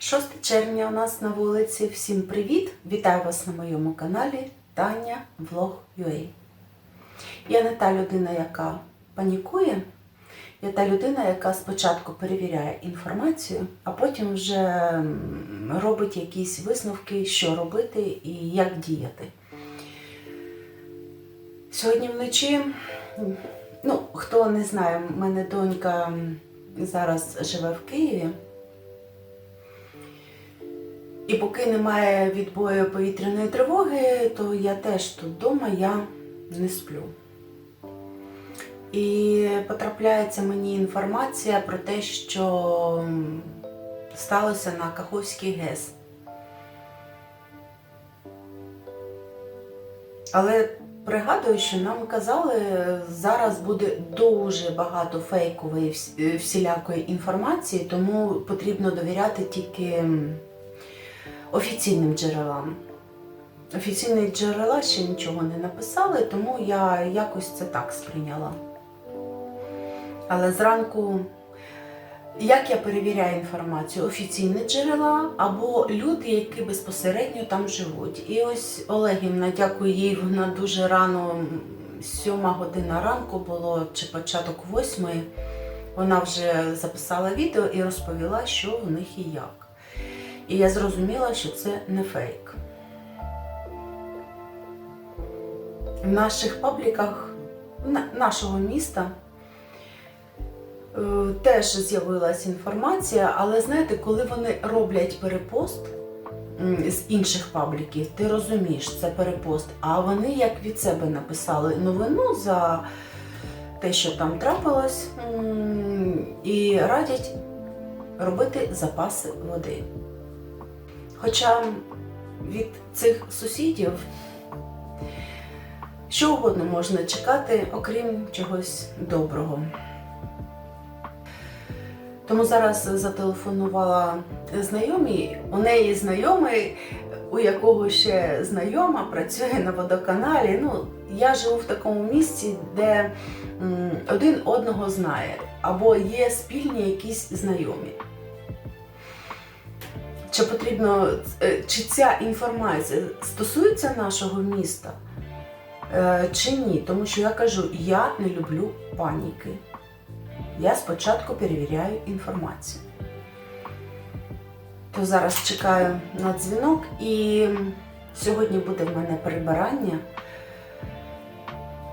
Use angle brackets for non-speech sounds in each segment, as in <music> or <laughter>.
6 червня у нас на вулиці. Всім привіт! Вітаю вас на моєму каналі Таня Влог UA. Я не та людина, яка панікує. Я та людина, яка спочатку перевіряє інформацію, а потім вже робить якісь висновки, що робити і як діяти. Сьогодні вночі, ну, хто не знає, в мене донька зараз живе в Києві. І поки немає відбою повітряної тривоги, то я теж тут вдома, я не сплю. І потрапляється мені інформація про те, що сталося на Каховський ГЕС. Але пригадую, що нам казали, зараз буде дуже багато фейкової всілякої інформації, тому потрібно довіряти тільки офіційним джерелам. Офіційні джерела ще нічого не написали, тому я якось це так сприйняла. Але зранку, як я перевіряю інформацію? Офіційні джерела або люди, які безпосередньо там живуть. І ось Олегівна, дякую їй, вона дуже рано, сьома година ранку було, чи початок восьмої, вона вже записала відео і розповіла, що в них і як. І я зрозуміла, що це не фейк. В наших пабліках нашого міста е, теж з'явилася інформація, але знаєте, коли вони роблять перепост з інших пабліків, ти розумієш, це перепост. А вони як від себе написали новину за те, що там трапилось, і радять робити запаси води. Хоча від цих сусідів що угодно можна чекати, окрім чогось доброго. Тому зараз зателефонувала знайомій. У неї знайомий, у якого ще знайома працює на водоканалі. Ну, я живу в такому місці, де один одного знає, або є спільні якісь знайомі. Чи потрібно, е, чи ця інформація стосується нашого міста? Е, чи ні? Тому що я кажу, я не люблю паніки. Я спочатку перевіряю інформацію. То зараз чекаю на дзвінок і сьогодні буде в мене прибирання.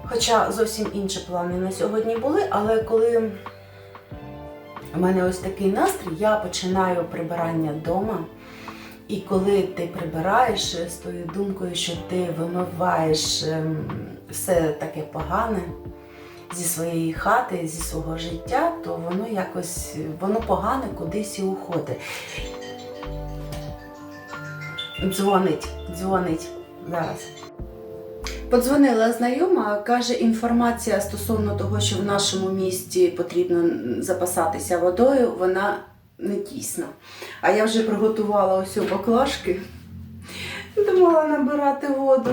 Хоча зовсім інші плани на сьогодні були, але коли у мене ось такий настрій, я починаю прибирання вдома. І коли ти прибираєш е, з тою думкою, що ти вимиваєш ем, все таке погане зі своєї хати, зі свого життя, то воно якось воно погане кудись і уходить. Дзвонить, дзвонить зараз. Подзвонила знайома, каже, інформація стосовно того, що в нашому місті потрібно запасатися водою, вона не дійсна. А я вже приготувала ось баклажки. Думала набирати воду.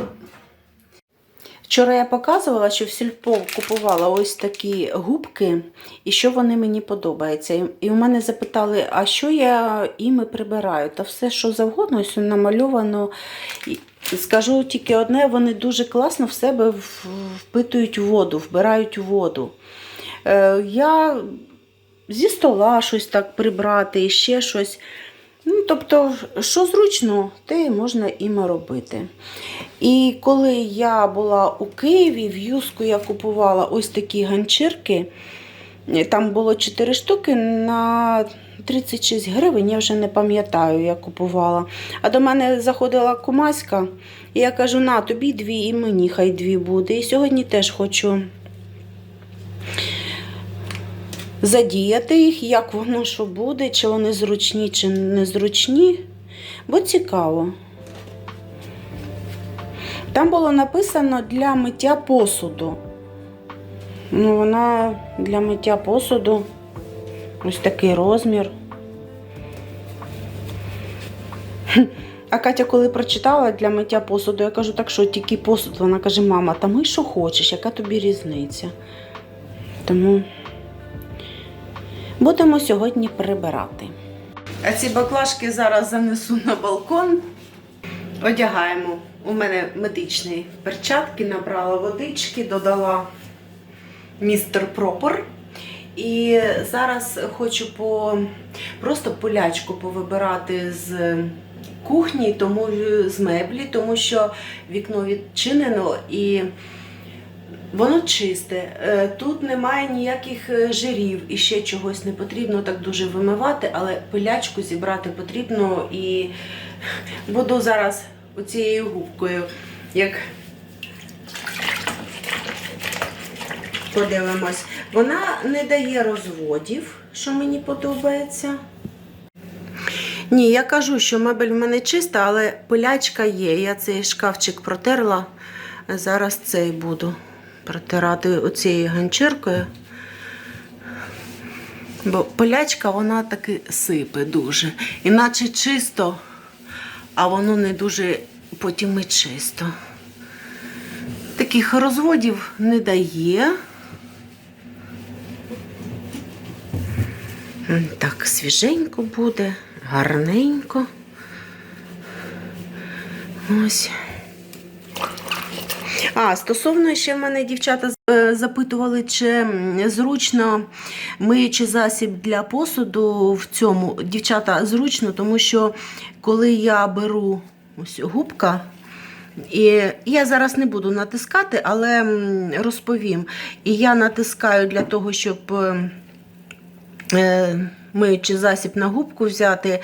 Вчора я показувала, що в сільпо купувала ось такі губки, і що вони мені подобаються. І- в мене запитали, а що я іми прибираю? Та все, що завгодно, ось намальовано. Скажу тільки одне, вони дуже класно в себе впитують воду, вбирають воду. Е, я зі стола щось так прибрати ще щось. Ну, тобто, що зручно, те можна іми робити. І коли я була у Києві, в Юску я купувала ось такі ганчірки. Там було 4 штуки на 36 гривень, я вже не пам'ятаю, я купувала. А до мене заходила кумаська, і я кажу: на тобі дві, і мені хай дві буде. І сьогодні теж хочу задіяти їх, як воно що буде, чи вони зручні, чи незручні. Бо цікаво. Там було написано для миття посуду. Ну, вона для миття посуду. Ось такий розмір. А Катя, коли прочитала для миття посуду, я кажу, так що тільки посуд. Вона каже, мама, та ми що хочеш, яка тобі різниця? Тому будемо сьогодні прибирати. А ці баклажки зараз занесу на балкон. Одягаємо. У мене медичні перчатки, набрала водички, додала містер Пропор. І зараз хочу по просто полячку повибирати з кухні, тому з меблі, тому що вікно відчинено і воно чисте. Е, Тут немає ніяких е, жирів і ще чогось не потрібно так дуже вимивати, але пилячку зібрати потрібно і буду зараз оцією губкою, як подивимось. Вона не дає розводів, що мені подобається. Ні, я кажу, що мебель в мене чиста, але пилячка є. Я цей шкафчик протерла. Зараз цей буду протирати оцією ганчіркою. Бо пилячка вона таки сипе дуже. Іначе чисто, а воно не дуже потім і чисто. Таких розводів не дає. Так, свіженько буде, гарненько. Ось. А, стосовно ще в мене дівчата е, запитували, чи зручно миючий засіб для посуду в цьому. Дівчата, зручно, тому що коли я беру ось губка, і я зараз не буду натискати, але розповім. І я натискаю для того, щоб е, миючий засіб на губку взяти,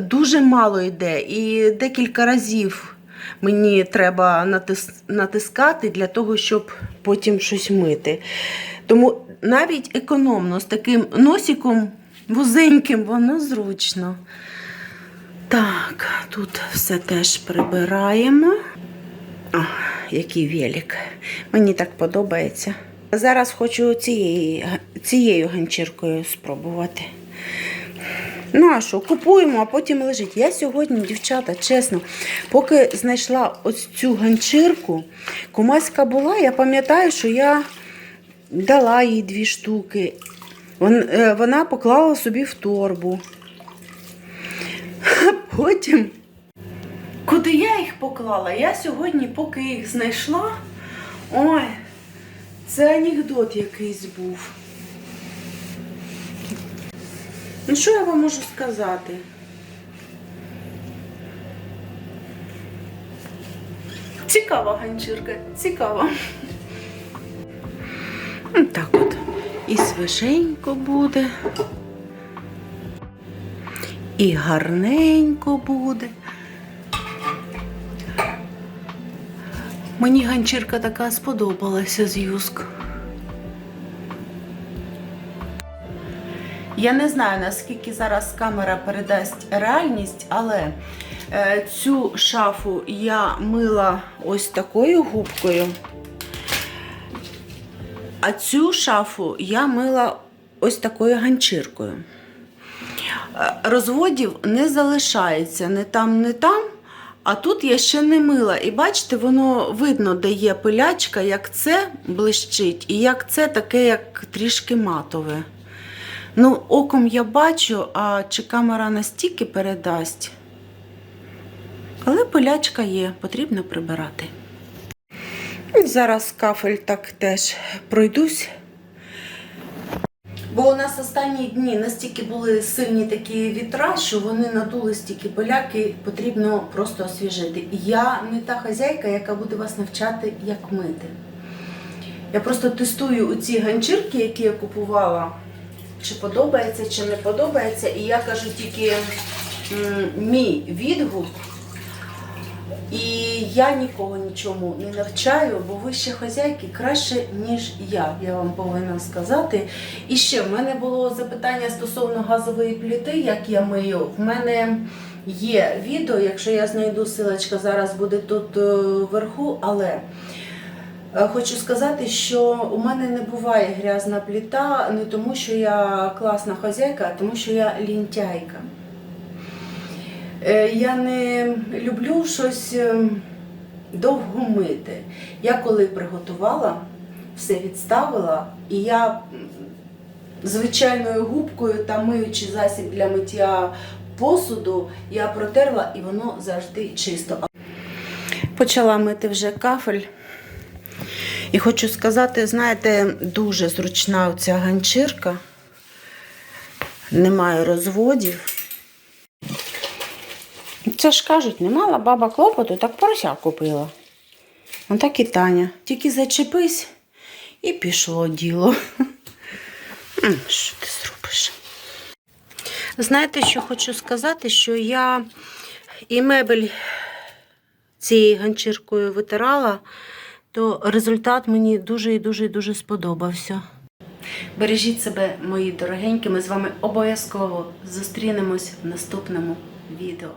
дуже мало йде. І декілька разів мені треба натис, натискати для того, щоб потім щось мити. Тому навіть економно з таким носиком вузеньким, воно зручно. Так, тут все теж прибираємо. О, який велик. Мені так подобається. Зараз хочу цією, цією ганчіркою спробувати. Що, купуємо, а потім лежить. Я сьогодні, дівчата, чесно, поки знайшла ось цю ганчірку, кумаська була, я пам'ятаю, що я дала їй дві штуки. Е, Вона поклала собі в торбу. <laughs> Потім, куди я їх поклала? Я сьогодні, поки їх знайшла, ой, це анекдот якийсь був. Ну, що я вам можу сказати? Цікава ганчірка, цікава. Ось Так от. І свеженько буде. І гарненько буде. Мені ганчірка така сподобалася з юск. Я не знаю, наскільки зараз камера передасть реальність, але е, цю шафу я мила ось такою губкою. А цю шафу я мила ось такою ганчіркою. Е, Розводів не залишається не там, не там. А тут я ще не мила. І бачите, воно видно, де є пилячка, як це блищить, і як це таке, як трішки матове. Ну, оком я бачу, а чи камера настільки передасть. Але пилячка є, потрібно прибирати. Зараз кафель так теж пройдусь. Бо у нас останні дні настільки були сильні такі вітра, що вони надули стільки поляки, потрібно просто освіжити. Я не та хазяйка, яка буде вас навчати, як мити. Я просто тестую ці ганчірки, які я купувала, чи подобається, чи не подобається. І я кажу тільки мій відгук. І я нікого нічому не навчаю, бо ви ще хазяйки краще, ніж я, я вам повинна сказати. І ще в мене було запитання стосовно газової пліти, як я мию. В мене є відео, якщо я знайду силочка, зараз буде тут е, вверху, але хочу сказати, що у мене не буває грязна пліта не тому, що я класна хазяйка, а тому, що я лінтяйка. Е, Я не люблю щось е, довго мити. Я коли приготувала, все відставила, і я звичайною губкою та миючи засіб для миття посуду я протерла і воно завжди чисто. Почала мити вже кафель. І хочу сказати, знаєте, дуже зручна ця ганчірка. Немає розводів. Це ж кажуть, не мала баба клопоту, так порося купила. Ну так і Таня. Тільки зачепись і пішло діло. <laughs> Що ти зробиш? Знаєте, що хочу сказати, що я і мебель цією ганчіркою витирала, то результат мені дуже і дуже і дуже сподобався. Бережіть себе, мої дорогенькі. Ми з вами обов'язково зустрінемось в наступному відео.